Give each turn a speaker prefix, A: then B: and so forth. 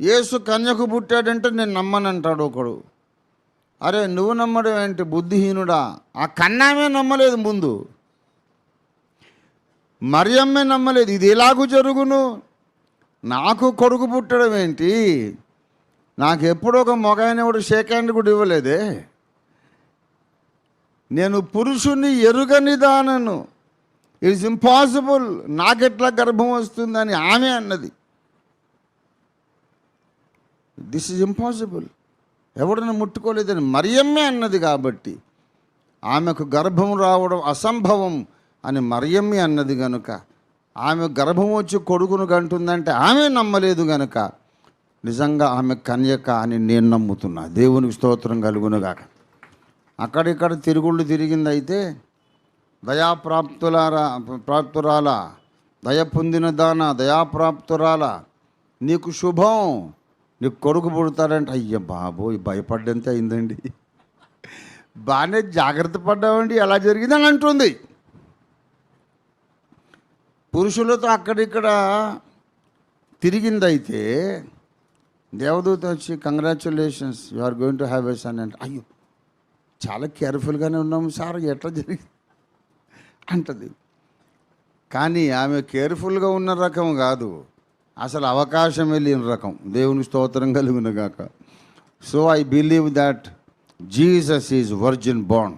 A: యేసు కన్యకు పుట్టాడంటే నేను నమ్మనంటాడు ఒకడు. అరే నువ్వు నమ్మడం ఏంటి? బుద్ధిహీనుడా? ఆ కన్నామే నమ్మలేదు ముందు. మరియమ్మే నమ్మలేదు. ఇది ఎలాగూ జరుగును? నాకు కొడుకు పుట్టడం ఏంటి? నాకు ఎప్పుడో ఒక మొగాయనవుడు షేక్ హ్యాండ్ కూడా ఇవ్వలేదే. నేను పురుషుని ఎరుగని దానను. It's impossible. నాకెట్లా గర్భం వస్తుందని ఆమె అన్నది. దిస్ ఈజ్ ఇంపాసిబుల్ ఎవరిని ముట్టుకోలేదని మరియమ్మే అన్నది కాబట్టి ఆమెకు గర్భం రావడం అసంభవం అని మరియమ్మే అన్నది గనుక. ఆమె గర్భం వచ్చి కొడుకును కంటుందంటే ఆమె నమ్మలేదు గనుక. నిజంగా ఆమె కన్యక అని నేను నమ్ముతున్నా. దేవునికి స్తోత్రం కలుగునుగాక అక్కడిక్కడ తిరుగుళ్ళు తిరిగింది అయితే దయాప్రాప్తులారా ప్రాప్తురాల దయ పొందిన దాన దయాప్రాప్తురాల నీకు శుభం. నీకు కొడుకు పుడతాడంటే అయ్య బాబోయ్ భయపడ్డంతే అయిందండి? బాగానే జాగ్రత్త పడ్డామండి ఎలా జరిగిందని అంటుంది. పురుషులతో అక్కడిక్కడ తిరిగిందైతే దేవదూత వచ్చి congratulations you are going to have a son అంటే అయ్యో చాలా కేర్ఫుల్గానే ఉన్నాము సార్ ఎట్లా జరిగింది? అంటది. కానీ ఆమె కేర్ఫుల్గా ఉన్న రకం కాదు. అసలు అవకాశం వెళ్ళిన రకం. దేవుని స్తోత్రం కలిగినగాక so I believe that Jesus is virgin bond